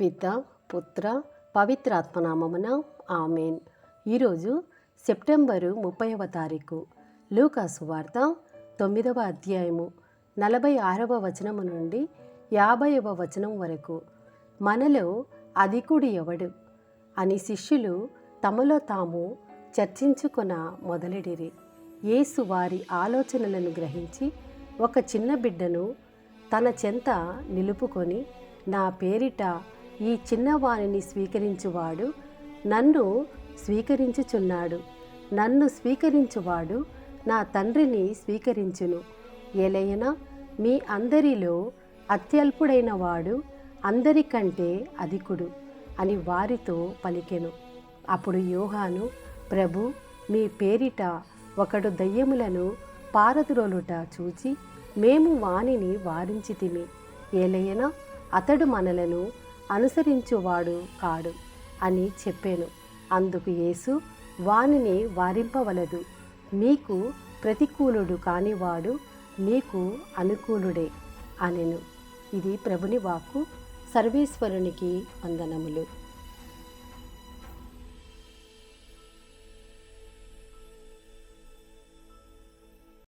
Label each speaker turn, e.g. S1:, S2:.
S1: పిత పుత్ర పవిత్రాత్మనామమున ఆమెన్. ఈరోజు సెప్టెంబరు ముప్పైవ తారీఖు లూకాసు వార్త తొమ్మిదవ అధ్యాయము నలభై ఆరవ వచనము నుండి యాభైవ వచనం వరకు. మనలో అధికుడు ఎవడు? అని శిష్యులు తమలో తాము చర్చించుకొన మొదలెడిరి. యేసు వారి ఆలోచనలను గ్రహించి ఒక చిన్న బిడ్డను తన చెంత నిలుపుకొని నా పేరిట ఈ చిన్నవానిని స్వీకరించువాడు నన్ను స్వీకరించుచున్నాడు. నన్ను స్వీకరించువాడు నా తండ్రిని స్వీకరించును. ఎలయనా మీ అందరిలో అత్యల్పుడైన వాడు అందరికంటే అధికుడు అని వారితో పలికెను. అప్పుడు యోహాను ప్రభు మీ పేరిట ఒకడు దయ్యములను పారద్రోలుట చూచి మేము వానిని వారించితిమి. ఏలైనా అతడు మనలను అనుసరించువాడు కాడు అని చెప్పాను. అందుకు యేసు వానిని వారింపవలదు. మీకు ప్రతికూలుడు కానివాడు మీకు అనుకూలుడే అనెను. ఇది ప్రభుని వాక్కు. సర్వేశ్వరునికి వందనములు.